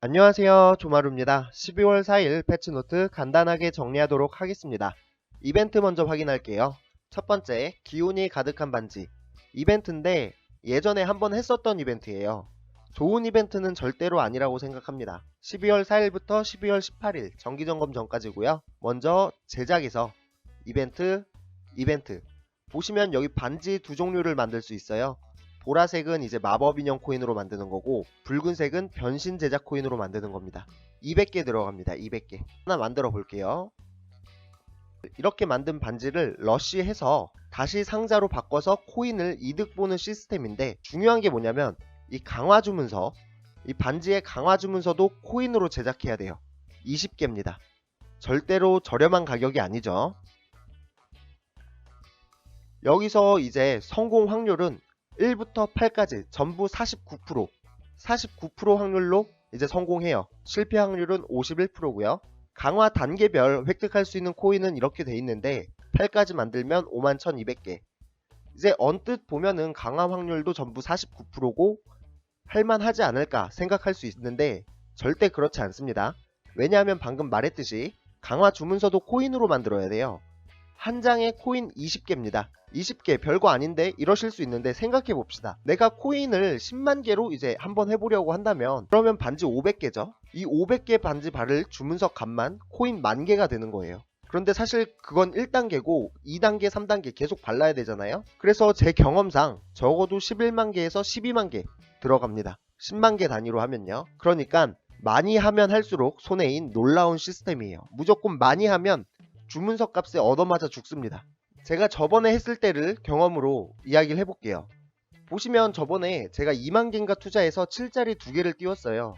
안녕하세요. 조마루입니다. 12월 4일 패치노트 간단하게 정리하도록 하겠습니다. 이벤트 먼저 확인할게요. 첫 번째, 기운이 가득한 반지. 이벤트인데 예전에 한번 했었던 이벤트예요. 좋은 이벤트는 절대로 아니라고 생각합니다. 12월 4일부터 12월 18일 정기점검 전까지고요. 먼저 제작에서 이벤트, 이벤트. 보시면 여기 반지 두 종류를 만들 수 있어요. 보라색은 이제 마법 인형 코인으로 만드는 거고 붉은색은 변신 제작 코인으로 만드는 겁니다. 200개 들어갑니다. 200개. 하나 만들어 볼게요. 이렇게 만든 반지를 러쉬해서 다시 상자로 바꿔서 코인을 이득 보는 시스템인데 중요한 게 뭐냐면 이 강화 주문서 이 반지의 강화 주문서도 코인으로 제작해야 돼요. 20개입니다. 절대로 저렴한 가격이 아니죠. 여기서 이제 성공 확률은 1부터 8까지 전부 49% 49% 확률로 이제 성공해요. 실패 확률은 51%고요. 강화 단계별 획득할 수 있는 코인은 이렇게 돼 있는데 8까지 만들면 51,200개. 이제 언뜻 보면은 강화 확률도 전부 49%고 할만하지 않을까 생각할 수 있는데 절대 그렇지 않습니다. 왜냐하면 방금 말했듯이 강화 주문서도 코인으로 만들어야 돼요. 한 장에 코인 20개입니다. 20개 별거 아닌데 이러실 수 있는데 생각해 봅시다. 내가 코인을 10만 개로 이제 한번 해보려고 한다면 그러면 반지 500개죠. 이 500개 반지 바를 주문서 값만 코인 만 개가 되는 거예요. 그런데 사실 그건 1단계고 2단계, 3단계 계속 발라야 되잖아요. 그래서 제 경험상 적어도 11만 개에서 12만 개 들어갑니다. 10만 개 단위로 하면요. 그러니까 많이 하면 할수록 손해인 놀라운 시스템이에요. 무조건 많이 하면 주문서 값에 얻어맞아 죽습니다. 제가 저번에 했을 때를 경험으로 이야기를 해볼게요. 보시면 저번에 제가 2만 개인가 투자해서 7짜리 두 개를 띄웠어요.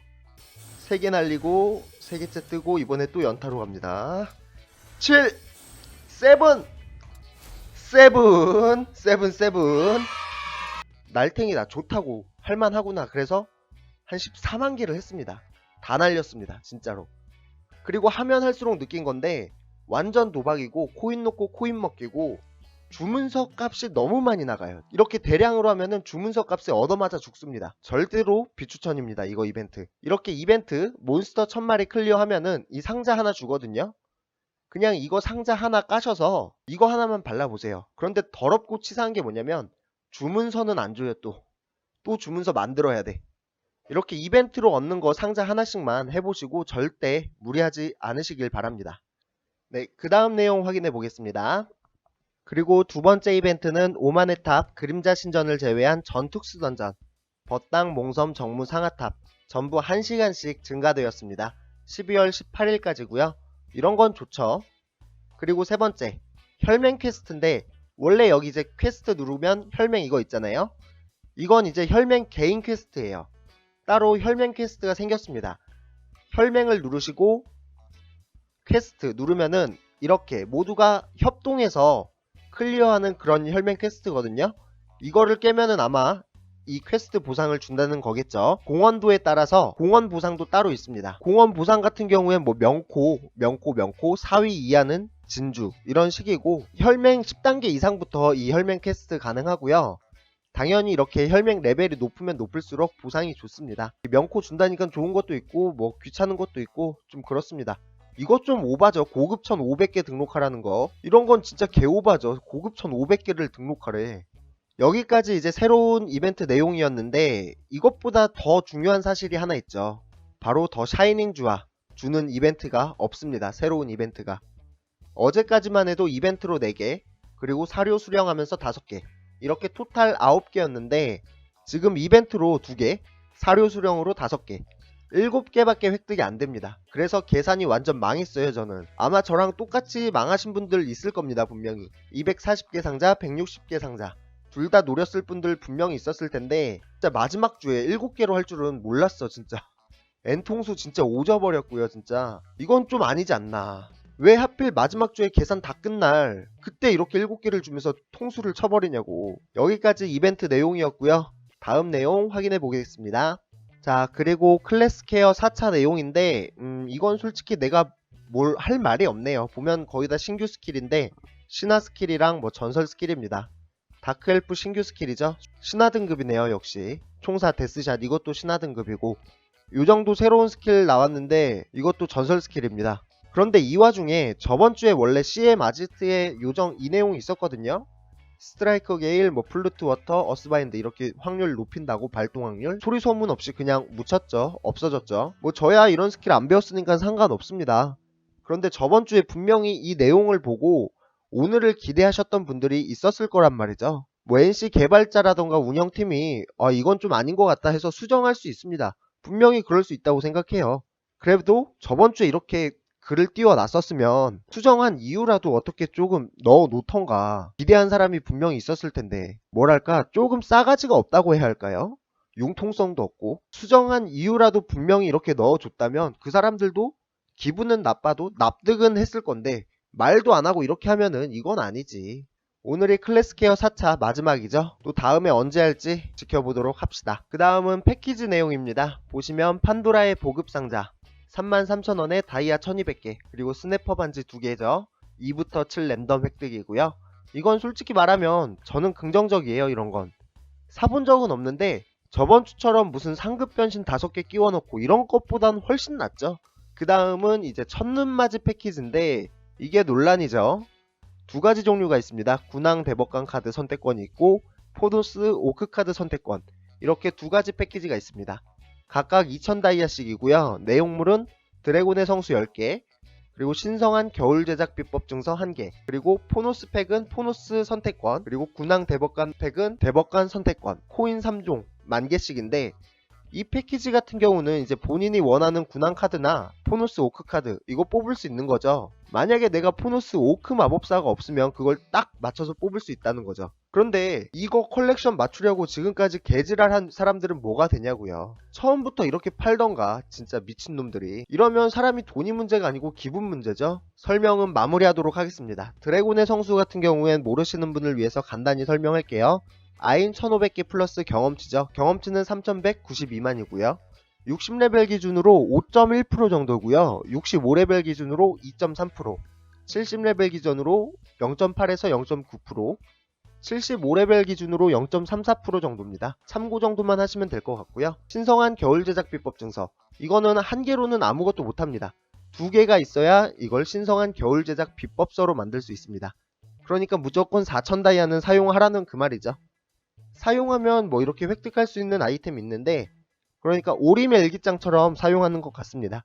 3개 날리고 3개째 뜨고 이번에 또 연타로 갑니다. 7 7 7 7 7 날탱이다 좋다고 할만하구나 그래서 한 14만 개를 했습니다. 다 날렸습니다 진짜로. 그리고 하면 할수록 느낀 건데 완전 도박이고 코인 놓고 코인 먹기고 주문서 값이 너무 많이 나가요. 이렇게 대량으로 하면은 주문서 값에 얻어맞아 죽습니다. 절대로 비추천입니다. 이거 이벤트. 이렇게 이벤트 몬스터 1000마리 클리어하면은 이 상자 하나 주거든요. 그냥 이거 상자 하나 까셔서 이거 하나만 발라보세요. 그런데 더럽고 치사한 게 뭐냐면 주문서는 안 줘요 또. 또 주문서 만들어야 돼. 이렇게 이벤트로 얻는 거 상자 하나씩만 해보시고 절대 무리하지 않으시길 바랍니다. 네, 그 다음 내용 확인해 보겠습니다. 그리고 두 번째 이벤트는 오만의 탑, 그림자 신전을 제외한 전특수 던전, 버땅, 몽섬, 정무, 상하탑 전부 1시간씩 증가되었습니다. 12월 18일까지고요. 이런 건 좋죠. 그리고 세 번째, 혈맹 퀘스트인데 원래 여기 이제 퀘스트 누르면 혈맹 이거 있잖아요. 이건 이제 혈맹 개인 퀘스트예요. 따로 혈맹 퀘스트가 생겼습니다. 혈맹을 누르시고 퀘스트 누르면은 이렇게 모두가 협동해서 클리어하는 그런 혈맹 퀘스트거든요. 이거를 깨면은 아마 이 퀘스트 보상을 준다는 거겠죠. 공원도에 따라서 공원 보상도 따로 있습니다. 공원 보상 같은 경우엔 뭐 명코, 명코, 명코, 4위 이하는 진주 이런 식이고 혈맹 10단계 이상부터 이 혈맹 퀘스트 가능하고요. 당연히 이렇게 혈맹 레벨이 높으면 높을수록 보상이 좋습니다. 명코 준다니까 좋은 것도 있고 뭐 귀찮은 것도 있고 좀 그렇습니다. 이것 좀 오바죠. 고급 1500개 등록하라는 거. 이런 건 진짜 개오바죠. 고급 1500개를 등록하래. 여기까지 이제 새로운 이벤트 내용이었는데 이것보다 더 중요한 사실이 하나 있죠. 바로 더 샤이닝 주화 주는 이벤트가 없습니다. 새로운 이벤트가. 어제까지만 해도 이벤트로 4개, 그리고 사료 수령하면서 5개. 이렇게 토탈 9개였는데 지금 이벤트로 2개, 사료 수령으로 5개. 7개밖에 획득이 안 됩니다. 그래서 계산이 완전 망했어요, 저는. 아마 저랑 똑같이 망하신 분들 있을 겁니다, 분명히. 240개 상자, 160개 상자. 둘 다 노렸을 분들 분명히 있었을 텐데, 진짜 마지막 주에 7개로 할 줄은 몰랐어, 진짜. N통수 진짜 오져버렸고요, 진짜. 이건 좀 아니지 않나. 왜 하필 마지막 주에 계산 다 끝날 그때 이렇게 7개를 주면서 통수를 쳐버리냐고. 여기까지 이벤트 내용이었고요. 다음 내용 확인해 보겠습니다. 자, 그리고 클래스 케어 4차 내용인데, 음, 이건 솔직히 내가 뭘 할 말이 없네요. 보면 거의 다 신규 스킬인데, 신화 스킬이랑 뭐 전설 스킬입니다. 다크 엘프 신규 스킬이죠. 신화 등급이네요, 역시. 총사 데스샷 이것도 신화 등급이고, 요 정도 새로운 스킬 나왔는데 이것도 전설 스킬입니다. 그런데 이 와중에 저번 주에 원래 CM 아지트의 요정 이 내용이 있었거든요. 스트라이커 게일, 뭐 플루트 워터, 어스바인드 이렇게 확률 높인다고 발동 확률 소리 소문 없이 그냥 묻혔죠. 없어졌죠. 뭐 저야 이런 스킬 안 배웠으니까 상관없습니다. 그런데 저번 주에 분명히 이 내용을 보고 오늘을 기대하셨던 분들이 있었을 거란 말이죠. 뭐 NC 개발자라던가 운영팀이 아 이건 좀 아닌 것 같다 해서 수정할 수 있습니다. 분명히 그럴 수 있다고 생각해요. 그래도 저번 주에 이렇게 글을 띄워놨었으면 수정한 이유라도 어떻게 조금 넣어 놓던가 기대한 사람이 분명히 있었을 텐데 뭐랄까 조금 싸가지가 없다고 해야 할까요? 융통성도 없고 수정한 이유라도 분명히 이렇게 넣어줬다면 그 사람들도 기분은 나빠도 납득은 했을 건데 말도 안 하고 이렇게 하면은 이건 아니지. 오늘이 클래스케어 4차 마지막이죠. 또 다음에 언제 할지 지켜보도록 합시다. 그 다음은 패키지 내용입니다. 보시면 판도라의 보급 상자 33,000원에 다이아 1200개 그리고 스냅퍼 반지 2개죠. 2부터 7 랜덤 획득이고요. 이건 솔직히 말하면 저는 긍정적이에요 이런 건. 사본 적은 없는데 저번 주처럼 무슨 상급 변신 5개 끼워놓고 이런 것보단 훨씬 낫죠. 그 다음은 이제 첫눈맞이 패키지인데 이게 논란이죠. 두 가지 종류가 있습니다. 군항 대법관 카드 선택권이 있고 포도스 오크 카드 선택권 이렇게 두 가지 패키지가 있습니다. 각각 2000 다이아씩이고요. 내용물은 드래곤의 성수 10개 그리고 신성한 겨울 제작 비법 증서 1개 그리고 포노스 팩은 포노스 선택권 그리고 군항 대법관 팩은 대법관 선택권 코인 3종 만 개씩인데 이 패키지 같은 경우는 이제 본인이 원하는 군항 카드나 포노스 오크 카드 이거 뽑을 수 있는 거죠. 만약에 내가 포노스 오크 마법사가 없으면 그걸 딱 맞춰서 뽑을 수 있다는 거죠. 그런데 이거 컬렉션 맞추려고 지금까지 개지랄 한 사람들은 뭐가 되냐고요. 처음부터 이렇게 팔던가 진짜 미친놈들이 이러면 사람이 돈이 문제가 아니고 기분 문제죠. 설명은 마무리하도록 하겠습니다. 드래곤의 성수 같은 경우엔 모르시는 분을 위해서 간단히 설명할게요. 아인 1500개 플러스 경험치죠. 경험치는 3192만이고요. 60레벨 기준으로 5.1% 정도고요. 65레벨 기준으로 2.3%, 70레벨 기준으로 0.8에서 0.9%, 75레벨 기준으로 0.34% 정도입니다. 참고 정도만 하시면 될 것 같고요. 신성한 겨울 제작 비법 증서. 이거는 한 개로는 아무것도 못합니다. 두 개가 있어야 이걸 신성한 겨울 제작 비법서로 만들 수 있습니다. 그러니까 무조건 4000 다이아는 사용하라는 그 말이죠. 사용하면 뭐 이렇게 획득할 수 있는 아이템 있는데 그러니까 오림의 일기장처럼 사용하는 것 같습니다.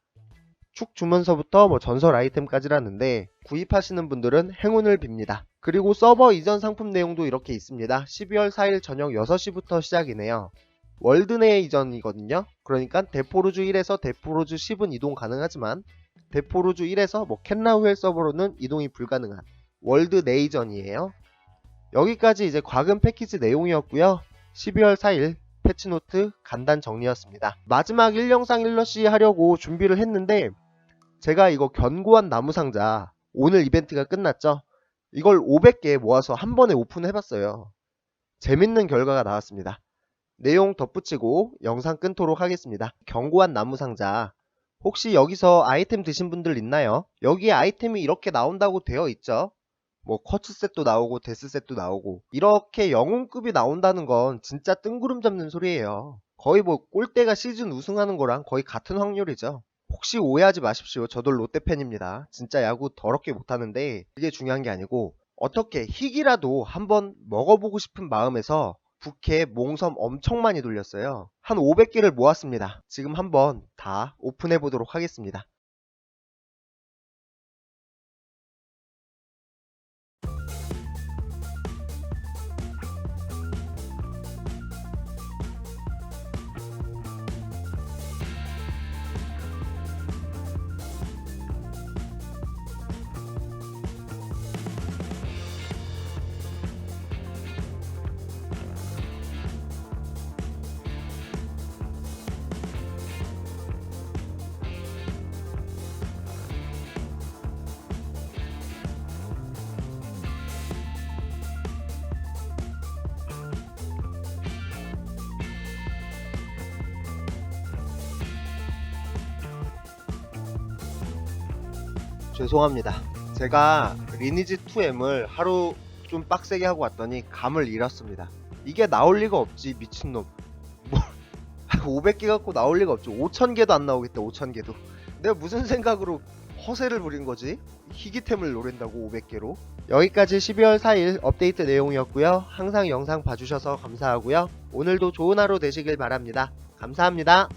축 주문서부터 뭐 전설 아이템까지라는데 구입하시는 분들은 행운을 빕니다. 그리고 서버 이전 상품 내용도 이렇게 있습니다. 12월 4일 저녁 6시부터 시작이네요. 월드 내 이전이거든요. 그러니까 데포루즈 1에서 데포루즈 10은 이동 가능하지만 데포루즈 1에서 뭐 캔라우엘 서버로는 이동이 불가능한 월드 내 이전이에요. 여기까지 이제 과금 패키지 내용이었고요. 12월 4일 패치노트 간단 정리였습니다. 마지막 1영상 1러시 하려고 준비를 했는데 제가 이거 견고한 나무 상자 오늘 이벤트가 끝났죠. 이걸 500개 모아서 한 번에 오픈해봤어요. 재밌는 결과가 나왔습니다. 내용 덧붙이고 영상 끊도록 하겠습니다. 견고한 나무 상자 혹시 여기서 아이템 드신 분들 있나요? 여기에 아이템이 이렇게 나온다고 되어 있죠. 뭐 쿼츠셋도 나오고 데스 셋도 나오고 이렇게 영웅급이 나온다는 건 진짜 뜬구름 잡는 소리예요. 거의 뭐 꼴대가 시즌 우승하는 거랑 거의 같은 확률이죠. 혹시 오해하지 마십시오. 저도 롯데 팬입니다. 진짜 야구 더럽게 못하는데 그게 중요한 게 아니고 어떻게 희기라도 한번 먹어보고 싶은 마음에서 부캐 몽섬 엄청 많이 돌렸어요. 한 500개를 모았습니다. 지금 한번 다 오픈해 보도록 하겠습니다. 죄송합니다. 제가 리니지 2M을 하루 좀 빡세게 하고 왔더니 감을 잃었습니다. 이게 나올 리가 없지 미친놈. 뭐 500개 갖고 나올 리가 없죠 5000개도 안 나오겠다 5000개도. 내가 무슨 생각으로 허세를 부린 거지? 희귀템을 노린다고 500개로? 여기까지 12월 4일 업데이트 내용이었고요. 항상 영상 봐주셔서 감사하고요. 오늘도 좋은 하루 되시길 바랍니다. 감사합니다